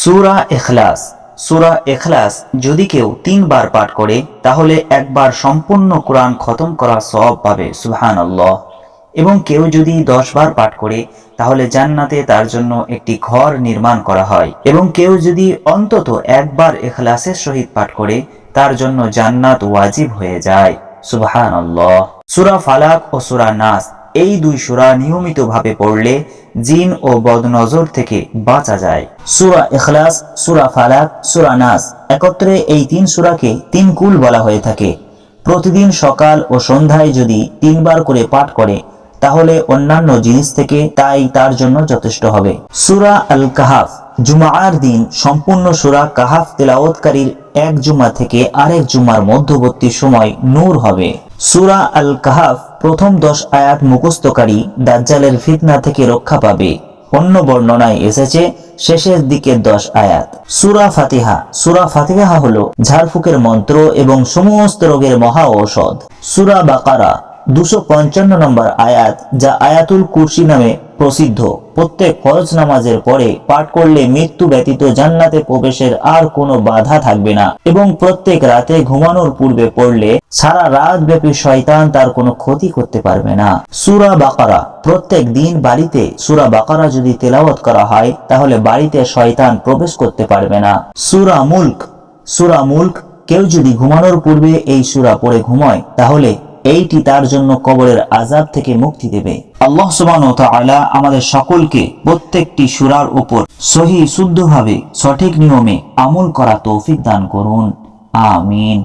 সুরা এখলাস সুরা এখলাস যদি কেউ তিনবার পাঠ করে, তাহলে একবার সম্পূর্ণ কোরআন খতম করা সব পাবে সুহান আল্লাহ এবং কেউ যদি দশ বার পাঠ করে, তাহলে জান্নাতে তার জন্য একটি ঘর নির্মাণ করা হয়। এবং কেউ যদি অন্তত একবার এখলাসের সহিত পাঠ করে, তার জন্য জান্নাত ওয়াজিব হয়ে যায় সুবহান সুরা ফালাক ও সুরা নাস এই দুই সুরা নিয়মিতভাবে পড়লে জিন ও বদনজর থেকে বাঁচা যায়। সুরা ইখলাস, সুরা ফালাক, সুরা নাস একত্রে এই তিন সুরাকে তিন কুল বলা হয়ে থাকে। প্রতিদিন সকাল ও সন্ধ্যায় যদি তিনবার করে পাঠ করে, তাহলে অন্যান্য জিনিস থেকে তাই তার জন্য যথেষ্ট হবে। সুরা আল কাহাফ জুমার দিন সম্পূর্ণ সুরা কাহাফ তেলাওয়াতকারীর এক জুমা থেকে আরেক জুমার মধ্যবর্তী সময় নূর হবে। সুরা আল কাহাফ প্রথম দশ আয়াত মুখস্থকারী দাজ্জালের ফিতনা থেকে রক্ষা পাবে। অন্য বর্ণনায় এসেছে শেষের দিকের দশ আয়াত। সুরা ফাতিহা। সুরা ফাতিহা হল ঝাড়ফুকের মন্ত্র এবং সমস্ত রোগের মহা ঔষধ। সুরা বাকারা। দুশো পঞ্চান্ন নম্বর আয়াত যা আয়াতুল কুরসি নামে প্রসিদ্ধ। প্রত্যেক ফরজ নামাজের পরে পাঠ করলে মৃত্যু ব্যতীত জান্নাতে প্রবেশের আর কোনো বাধা থাকবে না এবং প্রত্যেক রাতে ঘুমানোর পূর্বে পড়লে সারা রাত ব্যাপী শয়তান তার কোনো ক্ষতি করতে পারবে না। সুরা বাকারা, প্রত্যেক দিন বাড়িতে সুরা বাকারা যদি তেলাওয়াত করা হয়, তাহলে বাড়িতে শয়তান প্রবেশ করতে পারবে না। সুরা মুল্ক সুরা মুল্ক, কেউ যদি ঘুমানোর পূর্বে এই সুরা পড়ে ঘুমায়, তাহলে এইটি তার জন্য কবরের আজাব থেকে মুক্তি দেবে। আল্লাহ সুবান আমাদের সকলকে প্রত্যেকটি সুরার উপর সহি শুদ্ধভাবে সঠিক নিয়মে আমল করা তৌফিক দান করুন। আমিন।